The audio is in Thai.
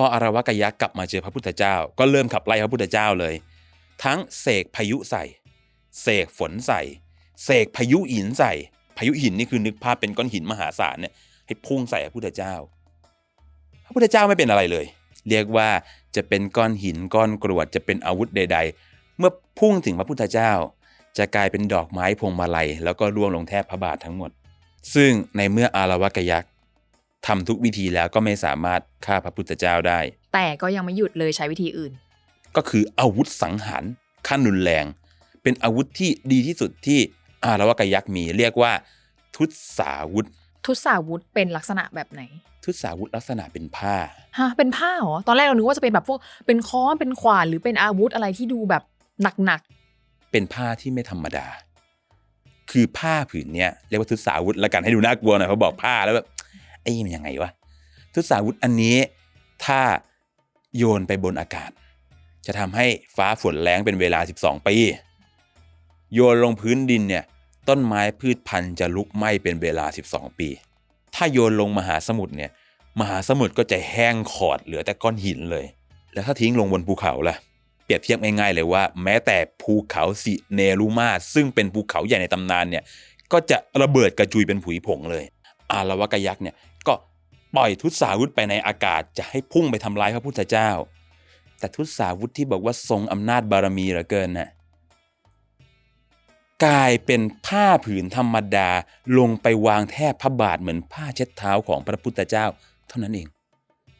พออารวากยักษ์กลับมาเจอพระพุทธเจ้า ก็เริ่มขับไล่พระพุทธเจ้าเลย ทั้งเสกพายุใส่ เสกฝนใส่ เสกพายุหินใส่ พายุหินนี่คือนึกภาพเป็นก้อนหินมหาศาลเนี่ยให้พุ่งใส่พระพุทธเจ้า พระพุทธเจ้าไม่เป็นอะไรเลย เรียกว่าจะเป็นก้อนหินก้อนกรวดจะเป็นอาวุธใด ๆ เมื่อพุ่งถึงพระพุทธเจ้า จะกลายเป็นดอกไม้พวงมาลัย แล้วก็ร่วงลงแทบพระบาททั้งหมด ซึ่งในเมื่ออารวากยักษ์ ทำทุกวิธีแล้วก็ไม่สามารถฆ่าพระพุทธเจ้าได้ แต่ก็ยังไม่หยุดเลยใช้วิธีอื่น ก็คืออาวุธสังหารขั้นรุนแรง เป็นอาวุธที่ดีที่สุดที่อารวากยักษ์มีเรียกว่า ทุตสาวุธ ทุตสาวุธเป็นลักษณะแบบไหน ทุตสาวุธลักษณะเป็นผ้าฮะเป็นผ้าเหรอตอนแรกเรานึกว่าจะเป็นแบบพวกเป็นค้อนเป็นขวานหรือเป็นอาวุธอะไรที่ดูแบบหนักเป็นผ้าที่ไม่ธรรมดา คือผ้าผืนเนี้ยเรียกว่าทุตสาวุธละกันให้ดูน่ากลัวหน่อยเพราะบอกผ้าแล้วแบบ ไอ้ยมันยังไงวะทุตสาวุธอันนี้ถ้าโยนไปบนอากาศ จะทำให้ฟ้าฝนแรงเป็นเวลา 12 ปี โยนลงพื้นดินเนี่ยต้นไม้พืชพันธุ์จะลุกไหม้เป็นเวลา 12 ปี ถ้าโยนลงมหาสมุทรเนี่ยมหาสมุทรก็จะแห้งขอดเหลือแต่ก้อนหินเลย แล้วถ้าทิ้งลงบนภูเขาล่ะเปรียบเทียบง่ายๆเลยว่า แม้แต่ภูเขาสิเนรุมาซึ่งเป็นภูเขาใหญ่ในตำนานเนี่ยก็จะระเบิดกระจุยเป็นผุยผงเลย อารวากยักษ์เนี่ยก็ปล่อยทุตสาวุธไปในอากาศจะให้พุ่งไปทำร้ายพระพุทธเจ้า แต่ทุตสาวุธที่บอกว่าทรงอำนาจบารมีเหลือเกินน่ะกลายเป็นผ้าผืนธรรมดาลงไปวางแทบพระบาทเหมือนผ้าเช็ดเท้าของพระพุทธเจ้า เท่านั้นเอง